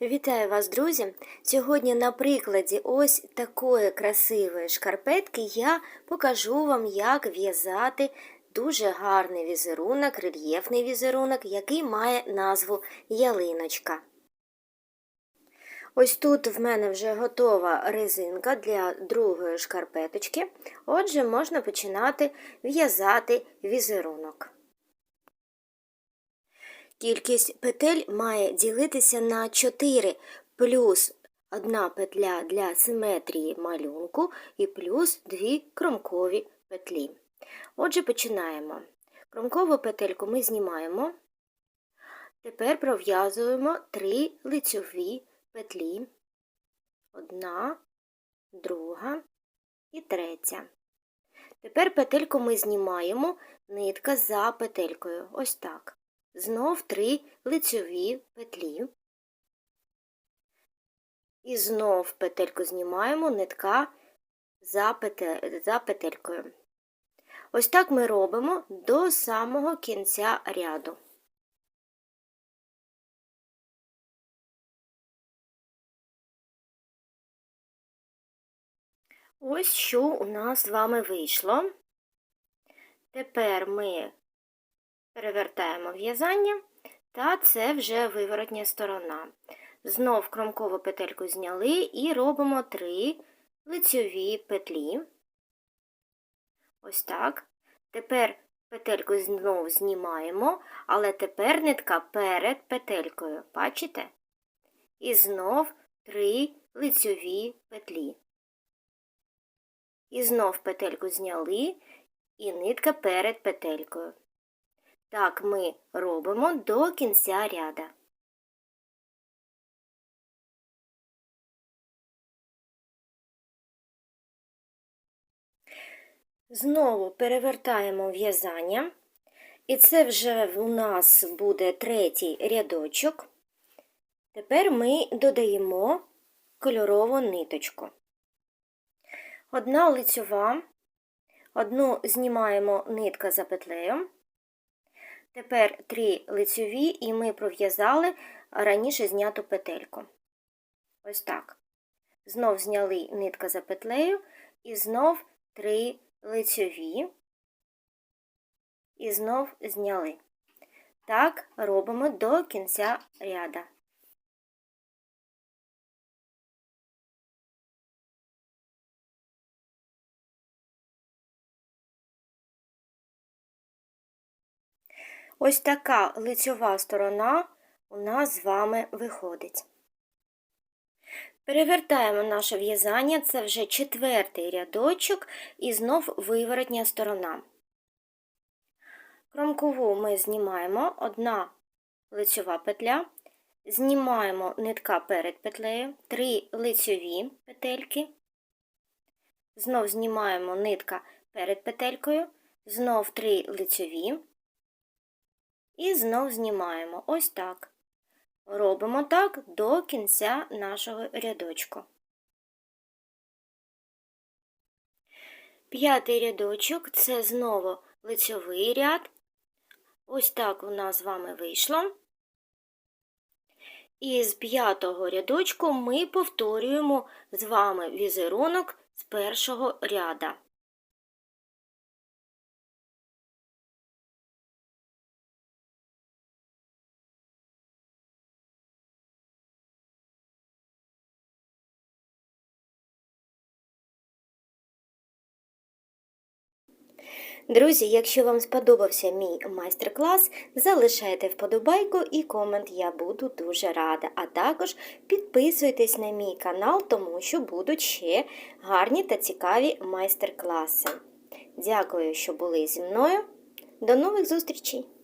Вітаю вас, друзі! Сьогодні на прикладі ось такої красивої шкарпетки я покажу вам, як в'язати дуже гарний візерунок, рельєфний візерунок, який має назву ялиночка. Ось тут в мене вже готова резинка для другої шкарпеточки, отже, можна починати в'язати візерунок. Кількість петель має ділитися на 4 плюс одна петля для симетрії малюнку і плюс 2 кромкові петлі. Отже, починаємо. Кромкову петельку ми знімаємо. Тепер пров'язуємо 3 лицьові петлі. Одна, друга і третя. Тепер петельку ми знімаємо нитка за петелькою. Ось так знов три лицьові петлі. І знов петельку знімаємо нитка за, петель, за петелькою. Ось так ми робимо до самого кінця ряду. Ось що у нас з вами вийшло. Тепер ми перевертаємо в'язання, та це вже виворотня сторона. Знов кромкову петельку зняли і робимо три лицьові петлі. Ось так. Тепер петельку знову знімаємо, але тепер нитка перед петелькою. Бачите? І знов три лицьові петлі. І знов петельку зняли, і нитка перед петелькою. Так ми робимо до кінця ряда. Знову перевертаємо в'язання, і це вже у нас буде третій рядочок. Тепер ми додаємо кольорову ниточку. Одна лицьова, одну знімаємо нитка за петлею. Тепер три лицьові, і ми пров'язали раніше зняту петельку. Ось так. Знов зняли нитка за петлею, і знов три лицьові, і знов зняли. Так робимо до кінця ряда. Ось така лицьова сторона у нас з вами виходить. Перевертаємо наше в'язання, це вже четвертий рядочок і знов виворотня сторона. Кромкову ми знімаємо одна лицьова петля, знімаємо нитка перед петлею, три лицьові петельки, знов знімаємо нитка перед петелькою, знов три лицьові. І знов знімаємо ось так. Робимо так до кінця нашого рядочку. П'ятий рядочок це знову лицьовий ряд. Ось так у нас з вами вийшло. І з п'ятого рядочку ми повторюємо з вами візерунок з першого ряда. Друзі, якщо вам сподобався мій майстер-клас, залишайте вподобайку і комент, я буду дуже рада. А також підписуйтесь на мій канал, тому що будуть ще гарні та цікаві майстер-класи. Дякую, що були зі мною. До нових зустрічей!